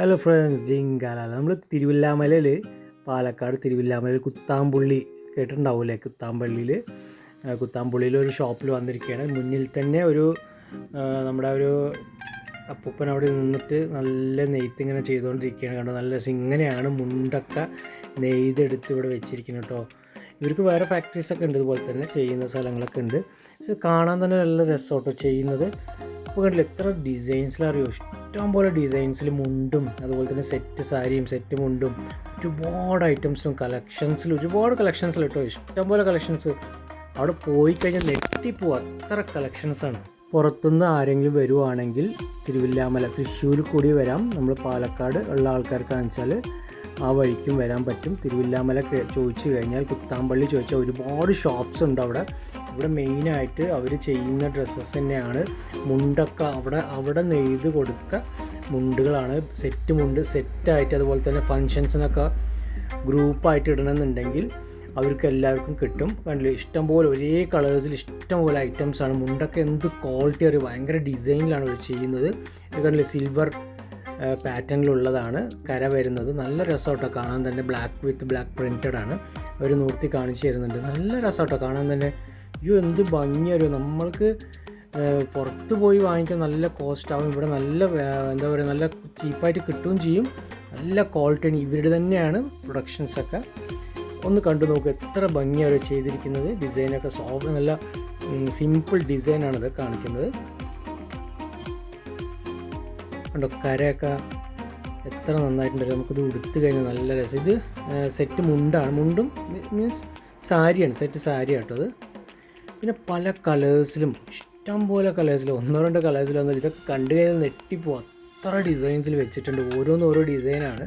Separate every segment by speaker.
Speaker 1: Hello friends ജിങ്കാല നമ്മൾ തിരുവില്ലാമലയിൽ പാലക്കാട് തിരുവില്ലാമലയിൽ കുത്താമ്പുള്ളി കേട്ടിട്ടുണ്ടാവില്ലേ? കുത്താമ്പള്ളിയിൽ കുത്താമ്പുള്ളിയിൽ ഒരു ഷോപ്പിൽ വന്നിരിക്കുകയാണ് മുന്നിൽ തന്നെ ഒരു നമ്മുടെ ഒരു അപ്പൂപ്പൻ അവിടെ നിന്നിട്ട് നല്ല നെയ്ത്ത് ഇങ്ങനെ ചെയ്തുകൊണ്ടിരിക്കുകയാണ് കണ്ടോ? നല്ല സിങ്ങനെയാണ് മുണ്ടൊക്കെ നെയ്തെടുത്ത് ഇവിടെ വെച്ചിരിക്കുന്നത് കേട്ടോ. ഇവർക്ക് വേറെ ഫാക്ടറീസൊക്കെ ഉണ്ട് ഇതുപോലെ തന്നെ ചെയ്യുന്ന സ്ഥലങ്ങളൊക്കെ ഉണ്ട്. കാണാൻ തന്നെ നല്ല രസമാട്ടോ ചെയ്യുന്നത്. അപ്പോൾ കണ്ടില്ല എത്ര ഡിസൈൻസിലറിയോ ഇഷ്ടം പോലെ ഡിസൈൻസിൽ മുണ്ടും അതുപോലെ തന്നെ സെറ്റ് സാരിയും സെറ്റ് മുണ്ടും ഒരുപാട് ഐറ്റംസും കളക്ഷൻസിൽ ഒരുപാട് കളക്ഷൻസിൽ കേട്ടോ ഇഷ്ടം പോലെ കളക്ഷൻസ് അവിടെ പോയി കഴിഞ്ഞാൽ നെട്ടിപ്പോവും അത്ര കളക്ഷൻസാണ് പുറത്തുനിന്ന് ആരെങ്കിലും വരുവാണെങ്കിൽ തിരുവില്ലാമല തൃശ്ശൂർ കൂടി വരാം. നമ്മൾ പാലക്കാട് ഉള്ള ആൾക്കാർക്കാണെന്ന് വെച്ചാൽ ആ വഴിക്കും വരാൻ പറ്റും. തിരുവില്ലാമല ചോദിച്ചു കഴിഞ്ഞാൽ കുത്താമ്പള്ളി ചോദിച്ചാൽ ഒരുപാട് ഷോപ്സ് ഉണ്ട് അവിടെ. ഇവിടെ മെയിനായിട്ട് അവർ ചെയ്യുന്ന ഡ്രസ്സസ് തന്നെയാണ്. മുണ്ടൊക്കെ അവിടെ അവിടെ നെയ്ത് കൊടുത്ത മുണ്ടുകളാണ്. സെറ്റ് മുണ്ട് സെറ്റായിട്ട് അതുപോലെ തന്നെ ഫങ്ഷൻസിനൊക്കെ ഗ്രൂപ്പായിട്ട് ഇടണമെന്നുണ്ടെങ്കിൽ അവർക്ക് എല്ലാവർക്കും കിട്ടും. കണ്ടില്ലേ? ഇഷ്ടംപോലെ ഒരേ കളേഴ്സിൽ ഇഷ്ടംപോലെ ഐറ്റംസ് ആണ്. മുണ്ടൊക്കെ എന്ത് ക്വാളിറ്റി അവർ ഭയങ്കര ഡിസൈനിലാണ് അവർ ചെയ്യുന്നത്. കണ്ടില്ലേ? സിൽവർ പാറ്റേണിലുള്ളതാണ് കര വരുന്നത്. നല്ല രസമായിട്ടോ കാണാൻ തന്നെ. ബ്ലാക്ക് വിത്ത് ബ്ലാക്ക് പ്രിന്റഡ് ആണ്. അവർ നൂർത്തി കാണിച്ചു തരുന്നുണ്ട്. നല്ല രസമായിട്ടോ കാണാൻ തന്നെ. അയ്യോ എന്ത് ഭംഗിയായിരുന്നു നമ്മൾക്ക് പുറത്ത് പോയി വാങ്ങിക്കാൻ നല്ല കോസ്റ്റ് ആവും. ഇവിടെ നല്ല എന്താ പറയുക നല്ല ചീപ്പായിട്ട് കിട്ടുകയും ചെയ്യും. നല്ല ക്വാളിറ്റി ഇവരുടെ തന്നെയാണ് പ്രൊഡക്ഷൻസൊക്കെ ഒന്ന് കണ്ടു നോക്കുക എത്ര ഭംഗിയാണ് ചെയ്തിരിക്കുന്നത്. ഡിസൈനൊക്കെ സോഫ്റ്റ് നല്ല സിമ്പിൾ ഡിസൈനാണ് ഇത് കാണിക്കുന്നത്. കണ്ടോ കരയൊക്കെ എത്ര നന്നായിട്ടുണ്ട്. നമുക്കിത് ഉടുത്ത് കഴിഞ്ഞാൽ നല്ല രസം. ഇത് സെറ്റ് മുണ്ടാണ്. മുണ്ടും മീൻസ് സാരിയാണ്. സെറ്റ് സാരി കേട്ടോ അത് പിന്നെ പല കളേഴ്സിലും ഇഷ്ടം പോലെ കളേഴ്സിലും ഒന്നോ രണ്ടോ കളേഴ്സിലൊന്നും ഇതൊക്കെ കണ്ടു കഴിഞ്ഞാൽ നെട്ടിപ്പോ അത്ര ഡിസൈൻസിൽ വെച്ചിട്ടുണ്ട്. ഓരോന്നും ഓരോ ഡിസൈനാണ്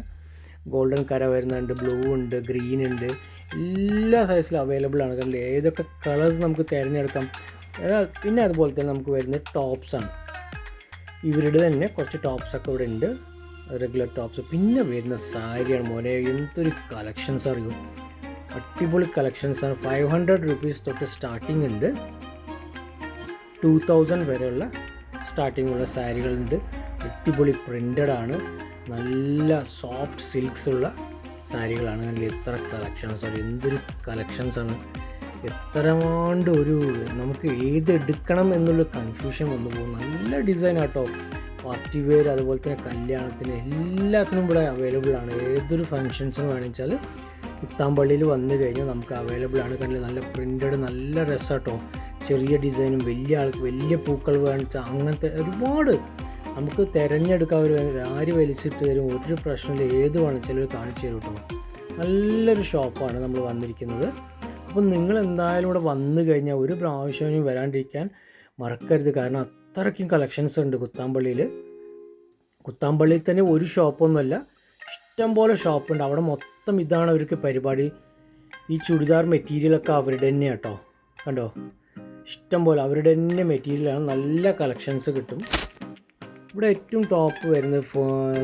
Speaker 1: ഗോൾഡൻ കര വരുന്നുണ്ട് ബ്ലൂ ഉണ്ട് ഗ്രീൻ ഉണ്ട്. എല്ലാ സൈസിലും അവൈലബിൾ ആണ്. കാരണം ഏതൊക്കെ കളേഴ്സ് നമുക്ക് തിരഞ്ഞെടുക്കാം. പിന്നെ അതുപോലെ തന്നെ നമുക്ക് വരുന്നത് ടോപ്സാണ് ഇവരുടെ തന്നെ കുറച്ച് ടോപ്സൊക്കെ ഇവിടെ ഉണ്ട്. റെഗുലർ ടോപ്സ് പിന്നെ വരുന്ന സാരിയാണ്. മോനെ എന്തൊരു കളക്ഷൻസ് അറിയും? അടിപൊളി കളക്ഷൻസ് ആണ്. ഫൈവ് ഹൺഡ്രഡ് റുപ്പീസ് തൊട്ട് സ്റ്റാർട്ടിംഗ് ഉണ്ട്. ടു തൗസൻഡ് വരെയുള്ള ഉള്ള സാരികളുണ്ട് അടിപൊളി പ്രിന്റഡ് ആണ്. നല്ല സോഫ്റ്റ് സിൽക്സ് ഉള്ള സാരികളാണ് കണ്ടില്ലേ? എത്ര കളക്ഷൻസ് ആണ്. എന്തൊരു കളക്ഷൻസ് ആണ്. എത്രമാണ്ട് ഒരു നമുക്ക് ഏത് എടുക്കണം എന്നുള്ള കൺഫ്യൂഷൻ വന്നു പോകും. നല്ല ഡിസൈൻ ആട്ടോ. പാർട്ടി വെയർ അതുപോലെ തന്നെ കല്യാണത്തിന് എല്ലാത്തിനും ഇവിടെ അവൈലബിൾ ആണ്. ഏതൊരു ഫങ്ഷൻസിന് വേണമെച്ചാൽ കുത്താമ്പള്ളിയിൽ വന്നു കഴിഞ്ഞാൽ നമുക്ക് അവൈലബിൾ ആണ്. കണ്ടില്ല? നല്ല പ്രിന്റഡ് നല്ല രസമാട്ടോ ചെറിയ ഡിസൈനും വലിയ ആൾക്ക് വലിയ പൂക്കൾ വേണിച്ച അങ്ങനത്തെ ഒരുപാട് നമുക്ക് തിരഞ്ഞെടുക്കാൻ ഒരു ആര് വലിച്ചിട്ട് തരും ഒരു പ്രശ്നമില്ല ഏത് വേണമെച്ചാലും കാണിച്ചു തരും കേട്ടോ നല്ലൊരു ഷോപ്പാണ് നമ്മൾ വന്നിരിക്കുന്നത്. അപ്പം നിങ്ങൾ എന്തായാലും ഇവിടെ വന്നു കഴിഞ്ഞാൽ ഒരു പ്രാവശ്യം വരാണ്ടിരിക്കാൻ മറക്കരുത്. കാരണം അത്രയ്ക്കും കളക്ഷൻസ് ഉണ്ട് കുത്താമ്പള്ളിയിൽ കുത്താമ്പള്ളിയിൽ തന്നെ ഒരു ഷോപ്പൊന്നുമല്ല ഇഷ്ടംപോലെ ഷോപ്പുണ്ട് അവിടെ മൊത്തം ഇതാണ് അവർക്ക് പരിപാടി. ഈ ചുരിദാർ മെറ്റീരിയലൊക്കെ അവരുടെ തന്നെ കേട്ടോ കണ്ടോ? ഇഷ്ടം പോലെ അവരുടെ തന്നെ മെറ്റീരിയലാണ് നല്ല കളക്ഷൻസ് കിട്ടും. ഇവിടെ ഏറ്റവും ടോപ്പ് വരുന്നത്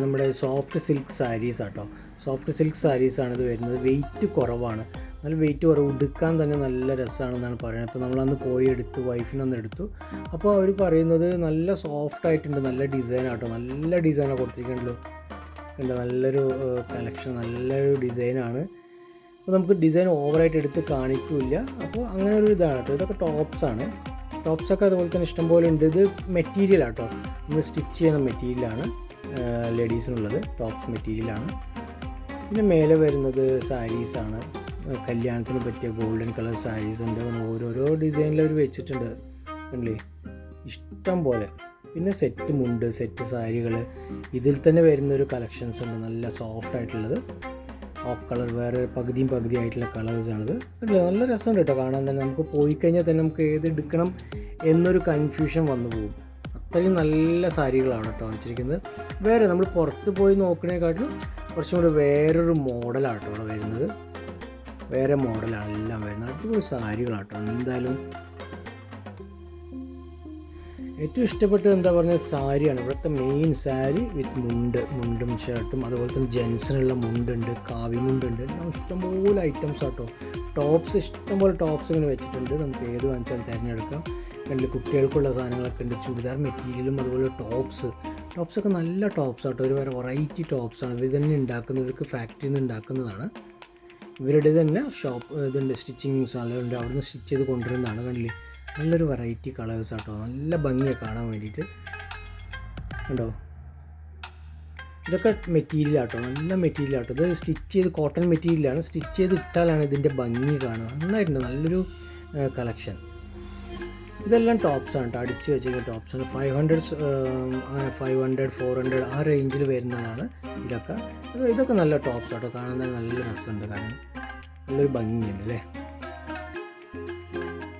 Speaker 1: നമ്മുടെ സോഫ്റ്റ് സിൽക്ക് സാരീസ് ആട്ടോ. സോഫ്റ്റ് സിൽക്ക് ആണ് ഇത് വരുന്നത്. വെയിറ്റ് കുറവാണ്. നല്ല വെയിറ്റ് കുറവ്. ഉടുക്കാൻ തന്നെ നല്ല രസമാണെന്നാണ് പറയുന്നത്. അപ്പോൾ നമ്മളന്ന് പോയി എടുത്തു വൈഫിനൊന്ന് എടുത്തു. അപ്പോൾ അവർ പറയുന്നത് നല്ല സോഫ്റ്റ് ആയിട്ടുണ്ട്. നല്ല ഡിസൈൻ ആട്ടോ. നല്ല ഡിസൈനാണ് കൊടുത്തിരിക്കണല്ലോ കണ്ടോ നല്ലൊരു കളക്ഷൻ നല്ലൊരു ഡിസൈനാണ് അപ്പോൾ നമുക്ക് ഡിസൈൻ ഓവറായിട്ട് എടുത്ത് കാണിക്കില്ല. അപ്പോൾ അങ്ങനെ ഒരു ഇതാണ് ഇതൊക്കെ ടോപ്സാണ് ടോപ്സൊക്കെ അതുപോലെ തന്നെ ഇഷ്ടംപോലെ ഉണ്ട്. ഇത് മെറ്റീരിയലാണ് ആട്ടോ. നമ്മൾ സ്റ്റിച്ച് ചെയ്യുന്ന മെറ്റീരിയലാണ് ലേഡീസിനുള്ളത് ടോപ്സ് മെറ്റീരിയലാണ് പിന്നെ മേലെ വരുന്നത് സാരീസാണ് കല്യാണത്തിന് പറ്റിയ ഗോൾഡൻ കളർ സാരീസ് ഉണ്ട്. ഓരോരോ ഡിസൈനിൽ അവർ വെച്ചിട്ടുണ്ട്. കണ്ടില്ലേ? ഇഷ്ടം പോലെ. പിന്നെ സെറ്റ് മുണ്ട് സെറ്റ് സാരികൾ ഇതിൽ തന്നെ വരുന്ന ഒരു കളക്ഷൻസ് ഉണ്ട്. നല്ല സോഫ്റ്റ് ആയിട്ടുള്ളത്. ഓഫ് കളർ വേറെ പകുതിയും പകുതി ആയിട്ടുള്ള കളേഴ്സാണിത് നല്ല രസമുണ്ട് കേട്ടോ. കാണാൻ തന്നെ നമുക്ക് പോയി കഴിഞ്ഞാൽ തന്നെ നമുക്ക് ഏത് എടുക്കണം എന്നൊരു കൺഫ്യൂഷൻ വന്നു പോകും. അത്രയും നല്ല സാരികളാണ് കേട്ടോ വെച്ചിരിക്കുന്നത്. വേറെ നമ്മൾ പുറത്ത് പോയി നോക്കണേക്കാട്ടിലും കുറച്ചും കൂടി വേറൊരു മോഡലാണ് കേട്ടോ വരുന്നത്. വേറെ മോഡലാണ് എല്ലാം വരുന്നത്. അടിപൊളി സാരികളാട്ടോ. എന്തായാലും ഏറ്റവും ഇഷ്ടപ്പെട്ടത് എന്താ പറഞ്ഞാൽ സാരിയാണ്. ഇവിടുത്തെ മെയിൻ സാരി വിത്ത് മുണ്ട് മുണ്ടും ഷർട്ടും അതുപോലെ തന്നെ ജെൻസിനുള്ള മുണ്ടുണ്ട് കാവി മുണ്ടുണ്ട്. ഇഷ്ടംപോലെ ഐറ്റംസ് ആട്ടോ. ടോപ്സ് ഇഷ്ടംപോലെ ടോപ്സ് ഇങ്ങനെ വെച്ചിട്ടുണ്ട്. നമുക്ക് ഏത് വാങ്ങിച്ചാലും തിരഞ്ഞെടുക്കാം. രണ്ട് കുട്ടികൾക്കുള്ള സാധനങ്ങളൊക്കെ ഉണ്ട്. ചുരിദാർ മെറ്റീരിയലും അതുപോലെ ടോപ്സ് ടോപ്സൊക്കെ നല്ല ടോപ്സ് ആട്ടോ. ഒരു വെറൈറ്റി ടോപ്സാണ് ഇവർ തന്നെ ഉണ്ടാക്കുന്നവർക്ക് ഫാക്ടറിയിൽ നിന്ന് ഉണ്ടാക്കുന്നതാണ്. ഇവരുടെ തന്നെ ഷോപ്പ് ഇതുണ്ട്. സ്റ്റിച്ചിങ് സ്ഥലമുണ്ട് അവിടെ നിന്ന് സ്റ്റിച്ച് ചെയ്ത് കൊണ്ടുവരുന്നതാണ് കണ്ടില്ലേ? നല്ലൊരു വെറൈറ്റി കളേഴ്സ് ആട്ടോ. നല്ല ഭംഗിയാണ് കാണാൻ വേണ്ടിയിട്ട്. കണ്ടോ? ഇതൊക്കെ മെറ്റീരിയൽ ആട്ടോ. നല്ല മെറ്റീരിയൽ ആട്ടോ. ഇത് സ്റ്റിച്ച് ചെയ്ത് കോട്ടൺ മെറ്റീരിയലാണ് സ്റ്റിച്ച് ചെയ്ത് ഇട്ടാലാണ് ഇതിന്റെ ഭംഗി കാണുക. നന്നായിട്ടുണ്ട്. നല്ലൊരു കളക്ഷൻ ഇതെല്ലാം ടോപ്സ് ആണ് കേട്ടോ അടിച്ച് വെച്ചിരിക്കുന്ന ടോപ്സ് ആണ്. Five hundred five hundred four hundred ആ റേഞ്ചിൽ വരുന്നതാണ് ഇതൊക്കെ. ഇത് ഇതൊക്കെ നല്ല ടോപ്സ് ആട്ടോ. കാണാൻ നല്ല രസമുണ്ട് കാണാൻ. നല്ലൊരു ഭംഗിയുണ്ട് അല്ലേ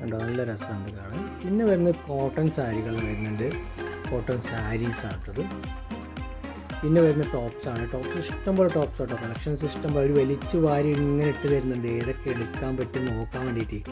Speaker 1: കണ്ടോ നല്ല രസമുണ്ട് കാണാൻ. പിന്നെ വരുന്നത് കോട്ടൺ സാരികൾ വരുന്നുണ്ട്. കോട്ടൺ സാരീസ് ആട്ടത് പിന്നെ വരുന്ന ടോപ്സാണ് ടോപ്സ് ഇഷ്ടംപോലെ ടോപ്സ് ആട്ടോ. കളക്ഷൻസ് ഇഷ്ടംപോലെ. ഒരു വലിച്ചു വാരി ഇങ്ങനെ ഇട്ട് വരുന്നുണ്ട്. ഏതൊക്കെ എടുക്കാൻ പറ്റും നോക്കാൻ വേണ്ടിയിട്ട്.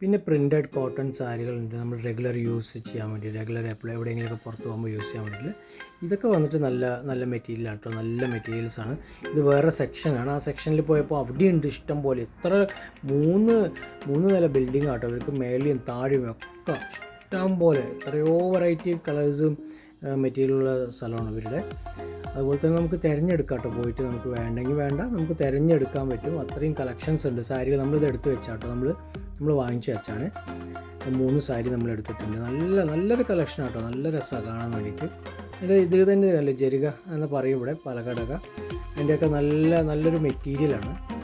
Speaker 1: പിന്നെ പ്രിന്റഡ് കോട്ടൺ സാരികളുണ്ട്. നമ്മൾ റെഗുലർ യൂസ് ചെയ്യാൻ വേണ്ടി റെഗുലർ എപ്പോഴും എവിടെയെങ്കിലുമൊക്കെ പുറത്ത് പോകുമ്പോൾ യൂസ് ചെയ്യാൻ വേണ്ടിയിട്ട്. ഇതൊക്കെ വന്നിട്ട് നല്ല നല്ല മെറ്റീരിയലാണ് കേട്ടോ നല്ല മെറ്റീരിയൽസാണ് ഇത് വേറെ സെക്ഷനാണ് ആ സെക്ഷനിൽ പോയപ്പോൾ അവിടെയുണ്ട് ഇഷ്ടം പോലെ. എത്ര മൂന്ന് മൂന്ന് നില ബിൽഡിംഗ് ആട്ടോ ഇവർക്ക് മേലെയും താഴെയും ഒക്കെ ഇഷ്ടം പോലെ. എത്രയോ വെറൈറ്റി കളേഴ്സും മെറ്റീരിയലുള്ള സ്ഥലമാണ് ഇവരുടെ. അതുപോലെ തന്നെ നമുക്ക് തിരഞ്ഞെടുക്കാം കേട്ടോ. പോയിട്ട് നമുക്ക് വേണ്ടെങ്കിൽ വേണ്ട നമുക്ക് തിരഞ്ഞെടുക്കാൻ പറ്റും. അത്രയും കളക്ഷൻസ് ഉണ്ട്. സാരികൾ നമ്മളിത് എടുത്ത് വെച്ചാട്ടോ നമ്മൾ നമ്മൾ വാങ്ങിച്ചു വെച്ചാണ്. മൂന്ന് സാരി നമ്മൾ എടുത്തിട്ടുണ്ട്. നല്ല നല്ലൊരു കളക്ഷൻ ആട്ടോ. നല്ല രസമാണ് കാണാൻ വേണ്ടിയിട്ട്. എന്റെ ഇത് തന്നെ അല്ലേ? ജരിക എന്ന് പറയും ഇവിടെ പലകടക. അതിന്റെയൊക്കെ നല്ല നല്ലൊരു മെറ്റീരിയലാണ്.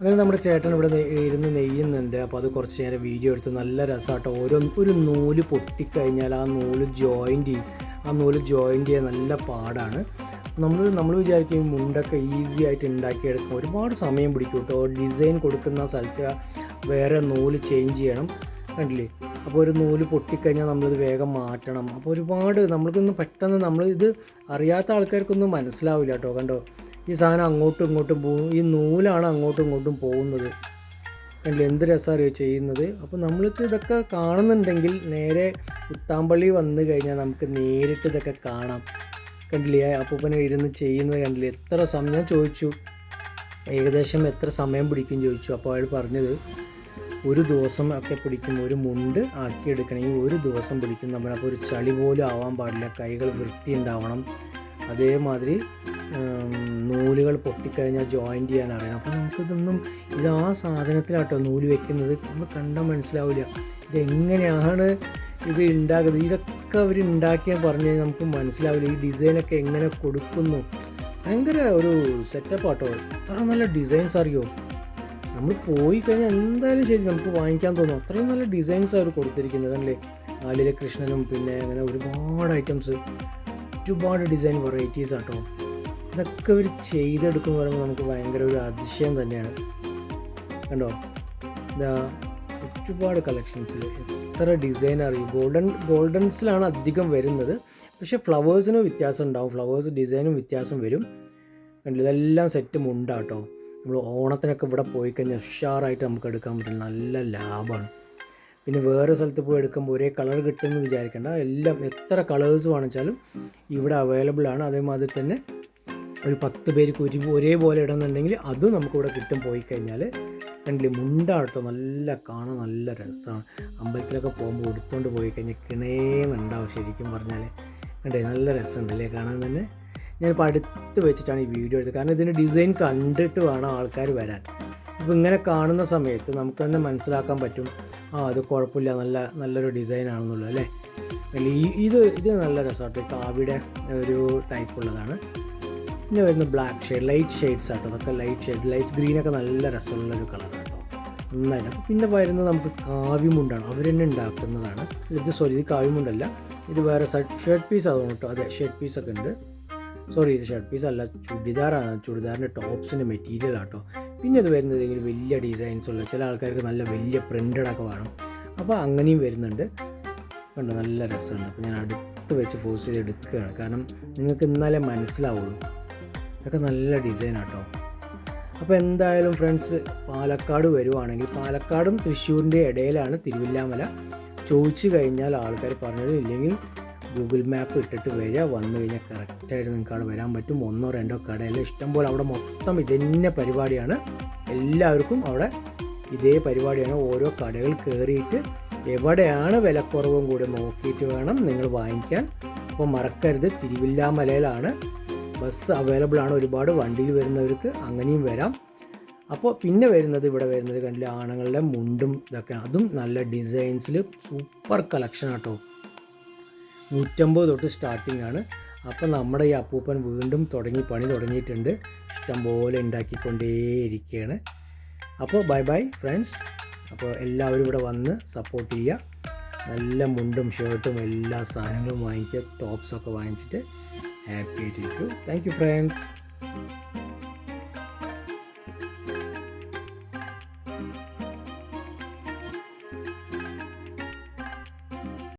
Speaker 1: അങ്ങനെ നമ്മുടെ ചേട്ടൻ ഇവിടെ ഇരുന്ന് നെയ്യുന്നുണ്ട്. അപ്പോൾ അത് കുറച്ച് നേരം വീഡിയോ എടുത്ത് നല്ല രസമാട്ടോ ഓരോ ഒരു നൂൽ പൊട്ടിക്കഴിഞ്ഞാൽ ആ നൂൽ ജോയിന്റ് ആ നൂൽ ജോയിന്റ് ചെയ്യാൻ നല്ല പാടാണ്. നമ്മൾ നമ്മൾ വിചാരിക്കും മുണ്ടൊക്കെ ഈസി ആയിട്ട് ഉണ്ടാക്കിയെടുക്കും ഒരുപാട് സമയം പിടിക്കും കേട്ടോ. ഡിസൈൻ കൊടുക്കുന്ന സ്ഥലത്ത് വേറെ നൂൽ ചേഞ്ച് ചെയ്യണം. കണ്ടില്ലേ? അപ്പോൾ ഒരു നൂൽ പൊട്ടിക്കഴിഞ്ഞാൽ നമ്മളിത് വേഗം മാറ്റണം. അപ്പോൾ ഒരുപാട് നമ്മൾക്കൊന്നും പെട്ടെന്ന് നമ്മൾ ഇത് അറിയാത്ത ആൾക്കാർക്കൊന്നും മനസ്സിലാവില്ല കേട്ടോ. കണ്ടോ? ഈ സാധനം അങ്ങോട്ടും ഇങ്ങോട്ടും പോകും. ഈ നൂലാണ് അങ്ങോട്ടും ഇങ്ങോട്ടും പോകുന്നത്. കണ്ടില്ലേ? എന്ത് രസമാണ് ചെയ്യുന്നത്? അപ്പോൾ നമ്മൾക്ക് ഇതൊക്കെ കാണുന്നുണ്ടെങ്കിൽ നേരെ ഉത്താമ്പള്ളി വന്നു കഴിഞ്ഞാൽ നമുക്ക് നേരിട്ട് ഇതൊക്കെ കാണാം. കണ്ടില്ലേ? അപ്പൂപ്പനെ ഇരുന്ന് ചെയ്യുന്നത് കണ്ടില്ലേ? എത്ര സമയം? ഞാൻ ചോദിച്ചു. ഏകദേശം എത്ര സമയം പിടിക്കും ചോദിച്ചു. അപ്പോൾ അയാൾ പറഞ്ഞത് ഒരു ദിവസം ഒക്കെ പിടിക്കും. ഒരു മുണ്ട് ആക്കിയെടുക്കണമെങ്കിൽ ഒരു ദിവസം പിടിക്കും നമ്മളപ്പോൾ ഒരു ചളി പോലും ആവാൻ പാടില്ല. കൈകൾ വൃത്തി ഉണ്ടാവണം അതേമാതിരി നൂലുകൾ പൊട്ടിക്കഴിഞ്ഞാൽ ജോയിന്റ് ചെയ്യാൻ അറിയാം അപ്പോൾ നമുക്കിതൊന്നും ഇത് ആ സാധനത്തിലാട്ടോ നൂൽ വെക്കുന്നത്. നമ്മൾ കണ്ടാൽ മനസ്സിലാവില്ല ഇതെങ്ങനെയാണ് ഇത് ഉണ്ടാക്കുന്നത് ഇതൊക്കെ അവർ ഉണ്ടാക്കിയാൽ പറഞ്ഞു കഴിഞ്ഞാൽ നമുക്ക് മനസ്സിലാവില്ല ഈ ഡിസൈനൊക്കെ എങ്ങനെ കൊടുക്കുന്നു? ഭയങ്കര ഒരു സെറ്റപ്പ് ആട്ടോ. എത്ര നല്ല ഡിസൈൻസ് അറിയോ? നമ്മൾ പോയി കഴിഞ്ഞാൽ എന്തായാലും ശരി നമുക്ക് വാങ്ങിക്കാൻ തോന്നും. അത്രയും നല്ല ഡിസൈൻസ് അവർ കൊടുത്തിരിക്കുന്നത് കണ്ടില്ലേ? ആലിലെ കൃഷ്ണനും പിന്നെ അങ്ങനെ ഒരുപാട് ഐറ്റംസ് ഒരുപാട് ഡിസൈൻ വെറൈറ്റീസ് ആട്ടോ. ഇതൊക്കെ ഒരു ചെയ്തെടുക്കുന്ന പറയുമ്പോൾ നമുക്ക് ഭയങ്കര ഒരു അതിശയം തന്നെയാണ്. കണ്ടോ? ഇതാ ഒരുപാട് കളക്ഷൻസിൽ എത്ര ഡിസൈൻ അറിയും. ഗോൾഡൻ ഗോൾഡൻസിലാണ് അധികം വരുന്നത്. പക്ഷേ ഫ്ലവേഴ്സിന് വ്യത്യാസം ഉണ്ടാവും. ഫ്ലവേഴ്സ് ഡിസൈനും വ്യത്യാസം വരും. ഇതെല്ലാം സെറ്റ് മുണ്ടാട്ടോ. നമ്മൾ ഓണത്തിനൊക്കെ ഇവിടെ പോയി കഴിഞ്ഞാൽ ഉഷാറായിട്ട് നമുക്ക് എടുക്കാൻ പറ്റില്ല നല്ല ലാഭമാണ് പിന്നെ വേറെ സ്ഥലത്ത് പോയി എടുക്കുമ്പോൾ ഒരേ കളർ കിട്ടുമെന്ന് വിചാരിക്കേണ്ട. എല്ലാം എത്ര കളേഴ്സ് വേണമെച്ചാലും ഇവിടെ അവൈലബിൾ ആണ്. അതേമാതിരി തന്നെ ഒരു പത്ത് പേർക്ക് ഒരു ഒരേപോലെ ഇടുന്നുണ്ടെങ്കിൽ അതും നമുക്കിവിടെ കിട്ടും പോയി കഴിഞ്ഞാൽ കണ്ടില്ലേ മുണ്ടാട്ടോ നല്ല കാണാൻ നല്ല രസമാണ്. അമ്പലത്തിലൊക്കെ പോകുമ്പോൾ എടുത്തുകൊണ്ട് പോയി കഴിഞ്ഞാൽ കിണേന്നുണ്ടാവും ശരിക്കും പറഞ്ഞാൽ കണ്ടേ നല്ല രസമുണ്ടല്ലേ കാണാൻ തന്നെ? ഞാനിപ്പോൾ അടുത്ത് വെച്ചിട്ടാണ് ഈ വീഡിയോ എടുത്തത്. കാരണം ഇതിന്റെ ഡിസൈൻ കണ്ടിട്ട് വേണം ആൾക്കാർ വരാൻ. അപ്പോൾ ഇങ്ങനെ കാണുന്ന സമയത്ത് നമുക്ക് തന്നെ മനസ്സിലാക്കാൻ പറ്റും. ആ അത് കുഴപ്പമില്ല. നല്ല നല്ലൊരു ഡിസൈൻ ആണെന്നുള്ളൂ അല്ലേ? അല്ല, ഇത് ഇത് നല്ല രസമാട്ടോ കാവിയുടെ ഒരു ടൈപ്പ് ഉള്ളതാണ്. പിന്നെ വരുന്ന ബ്ലാക്ക് ഷെയ്ഡ് ലൈറ്റ് ഷെയ്ഡ്സ് ആട്ടോ. അതൊക്കെ ലൈറ്റ് ഷെയ്ഡ് ലൈറ്റ് ഗ്രീനൊക്കെ നല്ല രസമുള്ളൊരു കളറാണ് കേട്ടോ നന്നായിട്ട്. അപ്പോൾ പിന്നെ വരുന്നത് നമുക്ക് കാവ്യമുണ്ടാണ് അവർ തന്നെ ഉണ്ടാക്കുന്നതാണ്. ഇത് സോറി ഇത് കാവ്യമുണ്ടല്ല ഇത് വേറെ ഷർട്ട് പീസ് ആണ് കേട്ടോ? അതെ ഷർട്ട് പീസൊക്കെ ഉണ്ട്. സോറി ഇത് ഷർട്ട് പീസ് അല്ല ചുടിദാറാണ് ചുടിദാറിന്റെ ടോപ്സിന്റെ മെറ്റീരിയൽ ആട്ടോ. പിന്നെ അത് വരുന്നത് ഇങ്ങനെ വലിയ ഡിസൈൻസ് ഉള്ള ചില ആൾക്കാർക്ക് നല്ല വലിയ പ്രിന്റഡ് ഒക്കെ വേണം. അപ്പോൾ അങ്ങനെയും വരുന്നുണ്ട്. കണ്ടോ നല്ല രസമുണ്ട്. അപ്പോൾ ഞാൻ അടുത്ത് വെച്ച് ഫോഴ്സ് ചെയ്ത് എടുക്കുകയാണ്. കാരണം നിങ്ങൾക്ക് ഇന്നാലേ മനസ്സിലാവുള്ളൂ. ഇതൊക്കെ നല്ല ഡിസൈൻ ആട്ടോ അപ്പോൾ എന്തായാലും ഫ്രണ്ട്സ് പാലക്കാട് വരുവാണെങ്കിൽ പാലക്കാടും തൃശ്ശൂരിന്റെ ഇടയിലാണ് തിരുവില്ലാമല. ചോദിച്ചു കഴിഞ്ഞാൽ ആൾക്കാർ പറഞ്ഞത് ഇല്ലെങ്കിൽ ഗൂഗിൾ മാപ്പ് ഇട്ടിട്ട് വരിക. വന്നു കഴിഞ്ഞാൽ കറക്റ്റായിട്ട് നിങ്ങൾക്ക് അവിടെ വരാൻ പറ്റും. ഒന്നോ രണ്ടോ കടയിൽ ഇഷ്ടംപോലെ അവിടെ മൊത്തം ഇതന്നെ പരിപാടിയാണ്. എല്ലാവർക്കും അവിടെ ഇതേ പരിപാടിയാണ്. ഓരോ കടകൾ കയറിയിട്ട് എവിടെയാണ് വിലക്കുറവും കൂടി നോക്കിയിട്ട് വേണം നിങ്ങൾ വാങ്ങിക്കാൻ. അപ്പോൾ മറക്കരുത്. തിരുവില്ലാമലയിലാണ് ബസ് അവൈലബിൾ ആണ്. ഒരുപാട് വണ്ടിയിൽ വരുന്നവർക്ക് അങ്ങനെയും വരാം. അപ്പോൾ പിന്നെ വരുന്നത് ഇവിടെ വരുന്നത് കണ്ടില്ല? ആണുങ്ങളുടെ മുണ്ടും ഇതൊക്കെ. അതും നല്ല ഡിസൈൻസിൽ സൂപ്പർ കളക്ഷൻ ആട്ടോ. നൂറ്റമ്പത് തൊട്ട് സ്റ്റാർട്ടിംഗ് ആണ്. അപ്പോൾ നമ്മുടെ ഈ അപ്പൂപ്പൻ വീണ്ടും തുടങ്ങി പണി തുടങ്ങിയിട്ടുണ്ട്. ഇഷ്ടംപോലെ ഉണ്ടാക്കിക്കൊണ്ടേയിരിക്കുകയാണ് അപ്പോൾ ബൈ ബൈ ഫ്രണ്ട്സ് അപ്പോൾ എല്ലാവരും ഇവിടെ വന്ന് സപ്പോർട്ട് ചെയ്യുക. നല്ല മുണ്ടും ഷർട്ടും എല്ലാ സാധനങ്ങളും വാങ്ങിക്കുക. ടോപ്സൊക്കെ വാങ്ങിച്ചിട്ട് ഹാപ്പി ആയിട്ടിരിക്കും. Thank you friends